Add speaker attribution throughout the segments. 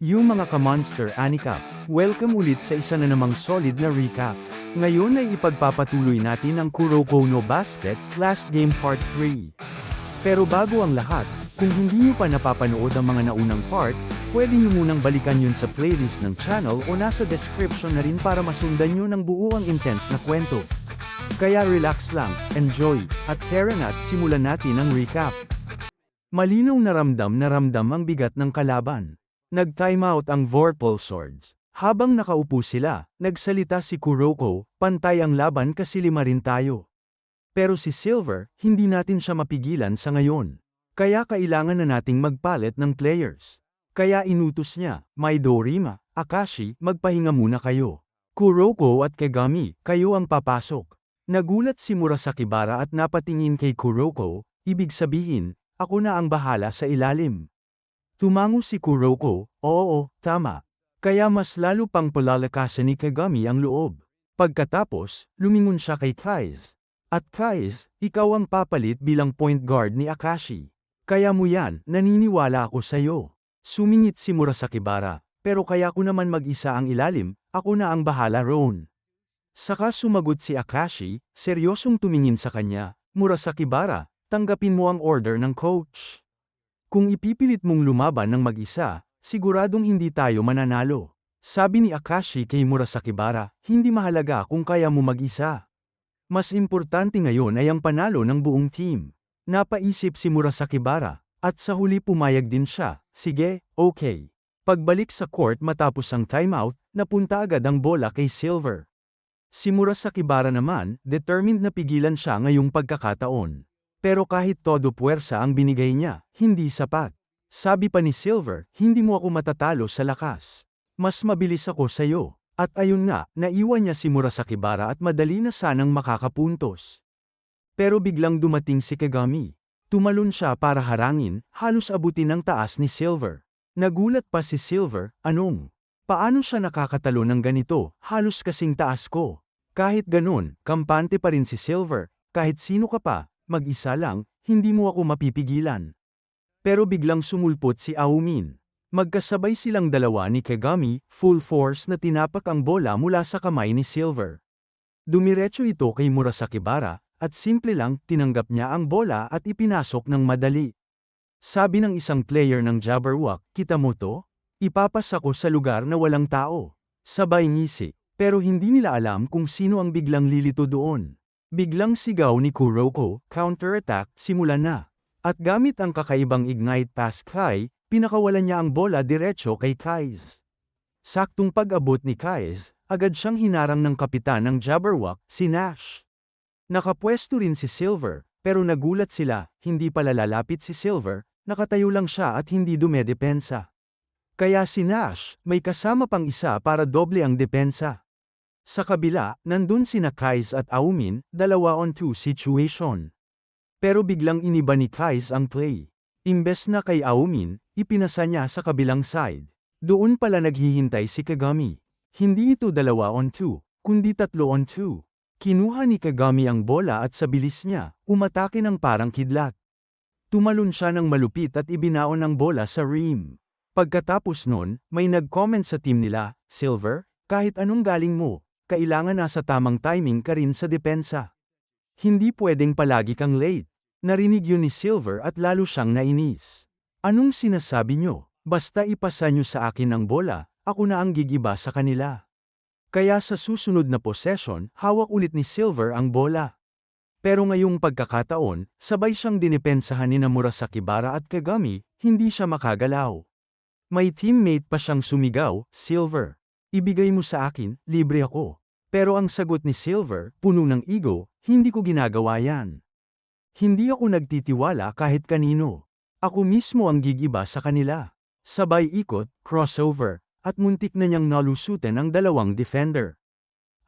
Speaker 1: Yung mga ka-monster Anika, welcome ulit sa isa na namang solid na recap. Ngayon ay ipagpapatuloy natin ang Kuroko no Basket, Last Game Part 3. Pero bago ang lahat, kung hindi nyo pa napapanood ang mga naunang part, pwede nyo munang balikan yun sa playlist ng channel o nasa description na rin para masundan nyo ng buo ang intense na kwento. Kaya relax lang, enjoy, at tara na't simulan natin ang recap. Malinaw na ramdam na ramdam ang bigat ng kalaban. Nag-timeout ang Vorpal Swords. Habang nakaupo sila, nagsalita si Kuroko, pantay ang laban kasi lima rin tayo. Pero si Silver, hindi natin siya mapigilan sa ngayon. Kaya kailangan na nating magpalit ng players. Kaya inutos niya, Maidorima, Akashi, magpahinga muna kayo. Kuroko at Kegami, kayo ang papasok. Nagulat si Murasakibara at napatingin kay Kuroko, ibig sabihin, ako na ang bahala sa ilalim. Tumango si Kuroko, oo, tama. Kaya mas lalo pang palalakasan ni Kagami ang loob. Pagkatapos, lumingon siya kay Kaiz. At Kaiz, ikaw ang papalit bilang point guard ni Akashi. Kaya mo yan, naniniwala ako sa'yo. Sumingit si Murasakibara, pero kaya ko naman mag-isa ang ilalim, ako na ang bahala roon. Saka sumagot si Akashi, seryosong tumingin sa kanya, Murasakibara, tanggapin mo ang order ng coach. Kung ipipilit mong lumaban ng mag-isa, siguradong hindi tayo mananalo. Sabi ni Akashi kay Murasakibara, hindi mahalaga kung kaya mo mag-isa. Mas importante ngayon ay ang panalo ng buong team. Napaisip si Murasakibara, at sa huli pumayag din siya, sige, okay. Pagbalik sa court matapos ang timeout, napunta agad ang bola kay Silver. Si Murasakibara naman, determined na pigilan siya ngayong pagkakataon. Pero kahit todo puwersa ang binigay niya, hindi sapat. Sabi pa ni Silver, hindi mo ako matatalo sa lakas. Mas mabilis ako sa'yo. At ayun nga, naiwan niya si Murasakibara at madali na sanang makakapuntos. Pero biglang dumating si Kagami. Tumalon siya para harangin, halos abutin ang taas ni Silver. Nagulat pa si Silver, anong? Paano siya nakakatalo ng ganito, halos kasing taas ko? Kahit ganun, kampante pa rin si Silver, kahit sino ka pa, mag-isa lang, hindi mo ako mapipigilan. Pero biglang sumulpot si Aumin. Magkasabay silang dalawa ni Kagami, full force na tinapak ang bola mula sa kamay ni Silver. Dumiretso ito kay Murasakibara, at simple lang, tinanggap niya ang bola at ipinasok ng madali. Sabi ng isang player ng Jabberwock, kita mo to? Ipapas ako sa lugar na walang tao. Sabay ngisi, pero hindi nila alam kung sino ang biglang lilito doon. Biglang sigaw ni Kuroko, counter-attack, simula na. At gamit ang kakaibang Ignite Pass Kai, pinakawalan niya ang bola diretso kay Kaiz. Saktong pag-abot ni Kaiz, agad siyang hinarang ng kapitan ng Jabberwock, si Nash. Nakapwesto rin si Silver, pero nagulat sila, hindi pala lalapit si Silver, nakatayo lang siya at hindi dumedepensa. Kaya si Nash, may kasama pang isa para doble ang depensa. Sa kabila, nandun sina Kais at Aumin, dalawa on two situation. Pero biglang iniba ni Kais ang play. Imbes na kay Aumin, ipinasa niya sa kabilang side. Doon pala naghihintay si Kagami. Hindi ito dalawa on two, kundi tatlo on two. Kinuha ni Kagami ang bola at sa bilis niya, umatake ng parang kidlat. Tumalon siya ng malupit at ibinaon ang bola sa rim. Pagkatapos nun, may nag-comment sa team nila, Silver, kahit anong galing mo, kailangan nasa tamang timing ka rin sa depensa. Hindi pwedeng palagi kang late. Narinig yun ni Silver at lalo siyang nainis. Anong sinasabi nyo? Basta ipasa nyo sa akin ang bola, ako na ang gigiba sa kanila. Kaya sa susunod na possession, hawak ulit ni Silver ang bola. Pero ngayong pagkakataon, sabay siyang dinipensahan ni Murasakibara at Kagami, hindi siya makagalaw. May teammate pa siyang sumigaw, Silver. Ibigay mo sa akin, libre ako. Pero ang sagot ni Silver, puno ng ego, hindi ko ginagawa yan. Hindi ako nagtitiwala kahit kanino. Ako mismo ang gigiba sa kanila. Sabay ikot, crossover, at muntik na niyang nalusutin ang dalawang defender.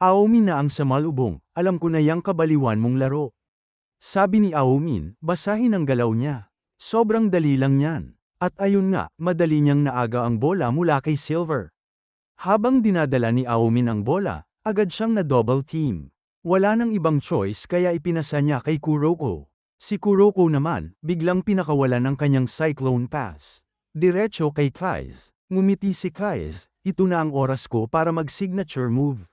Speaker 1: Aomin na ang samalubong, alam ko na yang kabaliwan mong laro. Sabi ni Aomin, basahin ang galaw niya. Sobrang dali lang yan. At ayun nga, madali niyang naaga ang bola mula kay Silver. Habang dinadala ni Aomin ang bola, agad siyang na-double team. Wala nang ibang choice kaya ipinasa niya kay Kuroko. Si Kuroko naman, biglang pinakawalan ng kanyang cyclone pass. Diretso kay Kaiz. Ngumiti si Kais, ito na ang oras ko para mag-signature move.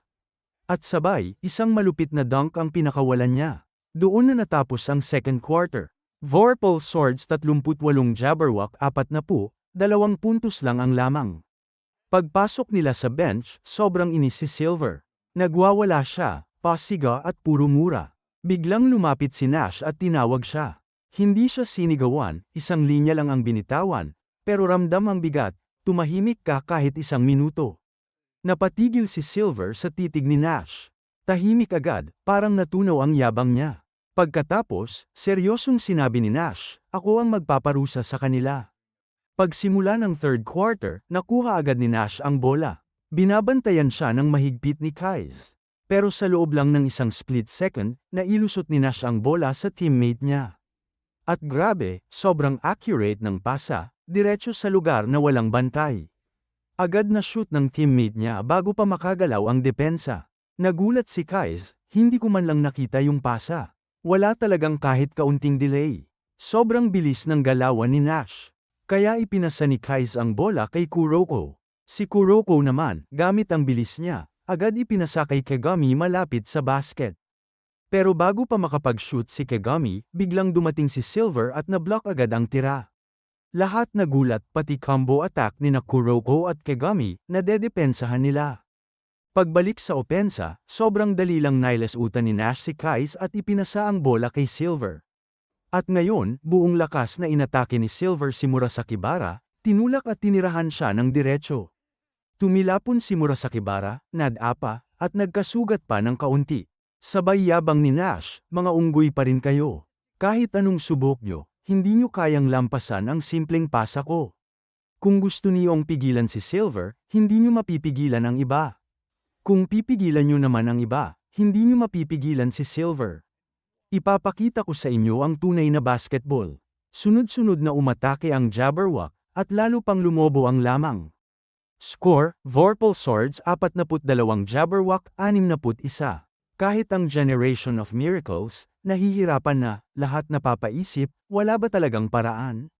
Speaker 1: At sabay, isang malupit na dunk ang pinakawalan niya. Doon na natapos ang second quarter. Vorpal Swords 38 Jabberwock 40, dalawang puntos lang ang lamang. Pagpasok nila sa bench, sobrang inis si Silver. Nagwawala siya, pasiga at puro mura. Biglang lumapit si Nash at tinawag siya. Hindi siya sinigawan, isang linya lang ang binitawan, pero ramdam ang bigat, tumahimik ka kahit isang minuto. Napatigil si Silver sa titig ni Nash. Tahimik agad, parang natunaw ang yabang niya. Pagkatapos, seryosong sinabi ni Nash, ako ang magpaparusa sa kanila. Pagsimula ng third quarter, nakuha agad ni Nash ang bola. Binabantayan siya ng mahigpit ni Kais. Pero sa loob lang ng isang split second, nailusot ni Nash ang bola sa teammate niya. At grabe, sobrang accurate ng pasa, diretso sa lugar na walang bantay. Agad na shoot ng teammate niya bago pa makagalaw ang depensa. Nagulat si Kais, hindi ko man lang nakita yung pasa. Wala talagang kahit kaunting delay. Sobrang bilis ng galawan ni Nash. Kaya ipinasa ni Kais ang bola kay Kuroko. Si Kuroko naman, gamit ang bilis niya, agad ipinasa kay Kagami malapit sa basket. Pero bago pa makapag-shoot si Kagami, biglang dumating si Silver at na-block agad ang tira. Lahat nagulat pati combo attack ni Kuroko at Kagami na dedepensahan nila. Pagbalik sa opensa, sobrang dali lang utan ni Nash si Kais at ipinasa ang bola kay Silver. At ngayon, buong lakas na inatake ni Silver si Murasakibara, tinulak at tinirahan siya ng diretso. Tumilapon si Murasakibara, nadapa, at nagkasugat pa ng kaunti. Sabay yabang ni Nash, mga unggoy pa rin kayo. Kahit anong subok nyo, hindi nyo kayang lampasan ang simpleng pasa ko. Kung gusto niyong pigilan si Silver, hindi nyo mapipigilan ang iba. Kung pipigilan nyo naman ang iba, hindi nyo mapipigilan si Silver. Ipapakita ko sa inyo ang tunay na basketball. Sunod-sunod na umatake ang Jabberwock, at lalo pang lumobo ang lamang. Score, Vorpal Swords 42 Jabberwock 61. Kahit ang Generation of Miracles, nahihirapan na, lahat napapaisip, wala ba talagang paraan?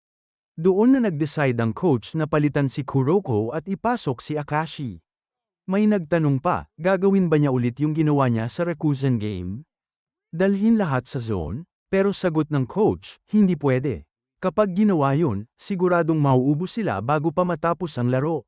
Speaker 1: Doon na nag-decide ang coach na palitan si Kuroko at ipasok si Akashi. May nagtanong pa, gagawin ba niya ulit yung ginawa niya sa Rekuzen game? Dalhin lahat sa zone? Pero sagot ng coach, hindi pwede. Kapag ginawa yun, siguradong mauubos sila bago pa matapos ang laro.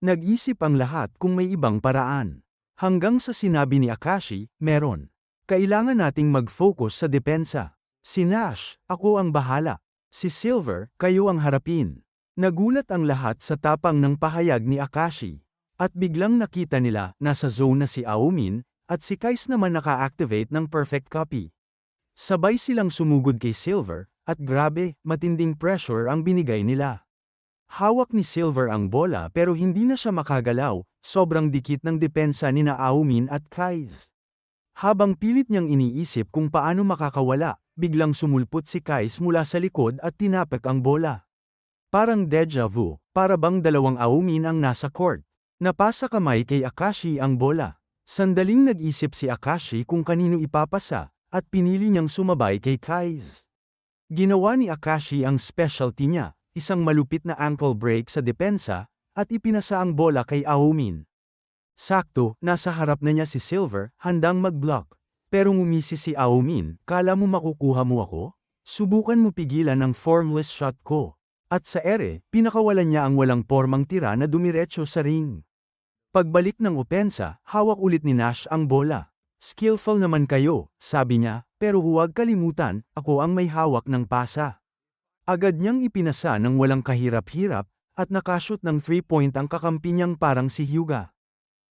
Speaker 1: Nag-isip ang lahat kung may ibang paraan. Hanggang sa sinabi ni Akashi, meron. Kailangan nating mag-focus sa depensa. Si Nash, ako ang bahala. Si Silver, kayo ang harapin. Nagulat ang lahat sa tapang ng pahayag ni Akashi. At biglang nakita nila, nasa zone na si Aomin, at si Kais naman naka-activate ng perfect copy. Sabay silang sumugod kay Silver, at grabe, matinding pressure ang binigay nila. Hawak ni Silver ang bola pero hindi na siya makagalaw, sobrang dikit ng depensa ni na Aumin at Kais. Habang pilit niyang iniisip kung paano makakawala, biglang sumulpot si Kais mula sa likod at tinapek ang bola. Parang deja vu, para bang dalawang Aumin ang nasa court. Napasa kamay kay Akashi ang bola. Sandaling nag-isip si Akashi kung kanino ipapasa, at pinili niyang sumabay kay Kais. Ginawa ni Akashi ang specialty niya, isang malupit na ankle break sa depensa, at ipinasa ang bola kay Aomin. Sakto, nasa harap na niya si Silver, handang mag-block. Pero ngumisi si Aomin, kala mo makukuha mo ako? Subukan mo pigilan ang formless shot ko. At sa ere, pinakawalan niya ang walang pormang tira na dumiretso sa ring. Pagbalik ng opensa, hawak ulit ni Nash ang bola. Skillful naman kayo, sabi niya, pero huwag kalimutan, ako ang may hawak ng pasa. Agad niyang ipinasa ng walang kahirap-hirap, at nakashoot ng 3-point ang kakampi niyang parang si Hyuga.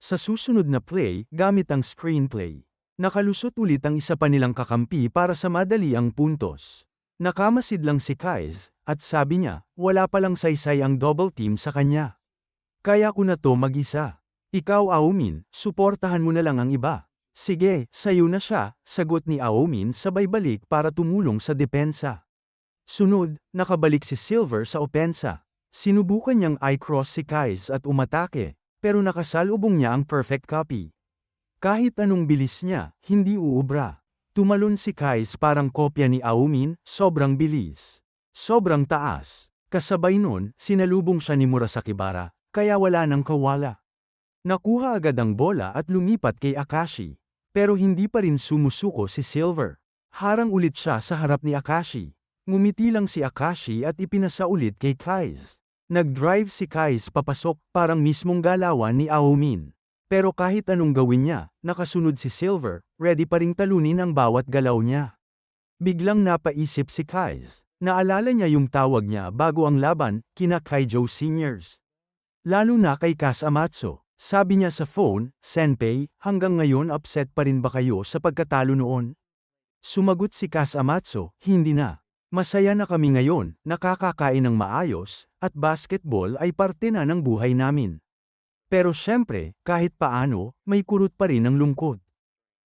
Speaker 1: Sa susunod na play, gamit ang screenplay. Nakalusot ulit ang isa pa nilang kakampi para sa madali ang puntos. Nakamasid lang si Kais, at sabi niya, wala palang saysay ang double team sa kanya. Kaya ko na to mag-isa. Ikaw Aomin, suportahan mo na lang ang iba. Sige, sayo na siya, sagot ni Aomin sabay balik para tumulong sa depensa. Sunod, nakabalik si Silver sa opensa. Sinubukan niyang i-cross si Kais at umatake, pero nakasalubong niya ang perfect copy. Kahit anong bilis niya, hindi uubra. Tumalon si Kais parang kopya ni Aumin, sobrang bilis. Sobrang taas. Kasabay nun, sinalubong siya ni Murasakibara, kaya wala nang kawala. Nakuha agad ang bola at lumipat kay Akashi. Pero hindi pa rin sumusuko si Silver. Harang ulit siya sa harap ni Akashi. Ngumiti lang si Akashi at ipinasa ulit kay Kaiz. Nag-drive si Kaiz papasok parang mismong galawan ni Aomin. Pero kahit anong gawin niya, nakasunod si Silver, ready pa ring talunin ang bawat galaw niya. Biglang napaisip si Kaiz. Naalala niya yung tawag niya bago ang laban, kina Kaijo Seniors. Lalo na kay Kas Amatsu. Sabi niya sa phone, Senpei, hanggang ngayon upset pa rin ba kayo sa pagkatalo noon? Sumagot si Kas Amatsu, hindi na. Masaya na kami ngayon, nakakakain ng maayos, at basketball ay parte na ng buhay namin. Pero syempre, kahit paano, may kurot pa rin ang lungkot.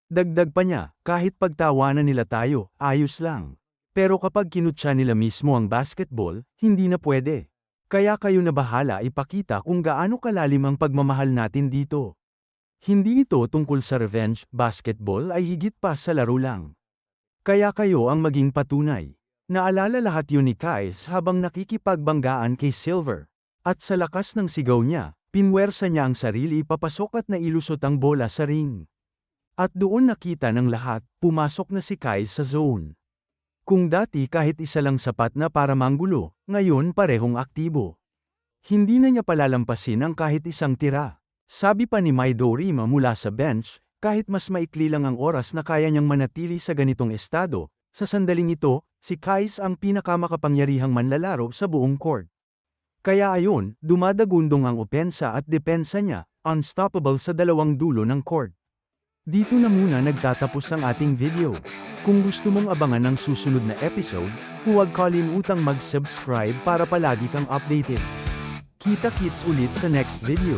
Speaker 1: Dagdag pa niya, kahit pagtawanan nila tayo, ayos lang. Pero kapag kinutsa nila mismo ang basketball, hindi na pwede. Kaya kayo na bahala ipakita kung gaano kalalim ang pagmamahal natin dito. Hindi ito tungkol sa revenge, basketball ay higit pa sa laro lang. Kaya kayo ang maging patunay. Naalala lahat yun ni Kais habang nakikipagbanggaan kay Silver. At sa lakas ng sigaw niya, pinwersa niya ang sarili papasok at nailusot ang bola sa ring. At doon nakita ng lahat, pumasok na si Kais sa zone. Kung dati kahit isa lang sapat na para manggulo, ngayon parehong aktibo. Hindi na niya palalampasin ang kahit isang tira. Sabi pa ni Maidorima mula sa bench, kahit mas maikli lang ang oras na kaya niyang manatili sa ganitong estado, sa sandaling ito, si Kais ang pinakamakapangyarihang manlalaro sa buong court. Kaya ayon, dumadagundong ang opensa at depensa niya, unstoppable sa dalawang dulo ng court. Dito na muna nagtatapos ang ating video. Kung gusto mong abangan ang susunod na episode, huwag kalimutang mag-subscribe para palagi kang updated. Kita-kits ulit sa next video.